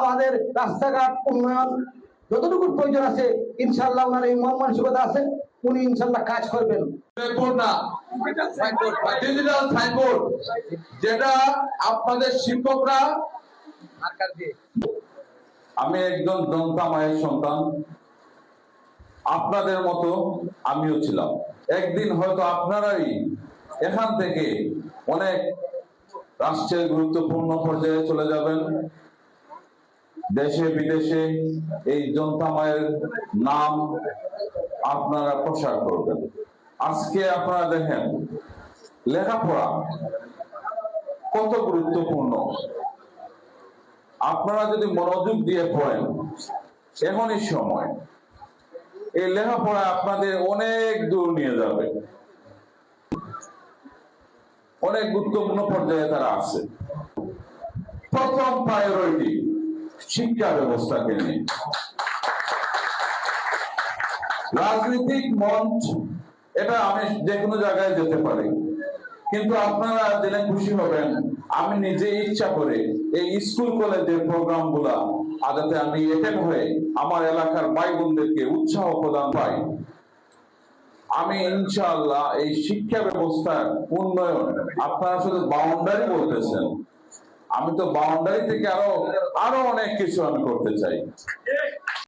আমাদের রাস্তাঘাট উন্নয়ন যতটুকু প্রয়োজন আছে ইনশাল্লাহ ওনার এই মন মানসিকতা আছে উনি ইনশাল্লাহ কাজ করবেন। যেটা আপনাদের শিক্ষকরা আমি একজন দন্তা মায়ের সন্তান। আপনাদের মতো আমিও ছিলাম। একদিন হয়তো আপনারাই এখান থেকে অনেক রাষ্ট্রের গুরুত্বপূর্ণ পর্যায়ে চলে যাবেন। দেশে, বিদেশে এই জনতা মায়ের নাম আপনারা প্রসার করবেন। আজকে আপনারা দেখেন, লেখাপড়া কত গুরুত্বপূর্ণ। আপনারা যদি মনোযোগ দিয়ে পড়েন এমনই সময়। এই লেখাপড়া আপনাদের অনেক দূর নিয়ে যাবে। অনেক গুরুত্বপূর্ণ পর্যায়ে তারা আছে প্রথম প্রায়োরিটি শিক্ষা ব্যবস্থাকে নিয়ে। রাজনৈতিক মঞ্চ, এটা আমি যে কোনো জায়গায় যেতে পারি। কিন্তু আপনারা জেনে খুশি হবেন, আমি নিজে ইচ্ছা করে এই স্কুল কলেজের প্রোগ্রামগুলা যাতে আমি এটেন্ড হয়ে আমার এলাকার ভাই বোনদেরকে উৎসাহ প্রদান পাই। আমি ইনশাআল্লাহ এই শিক্ষা ব্যবস্থার উন্নয়ন, আপনারা শুধু বাউন্ডারি বলতেছেন। আমি তো বাউন্ডারি থেকে আরও আরও অনেক কিছু আমি করতে চাই।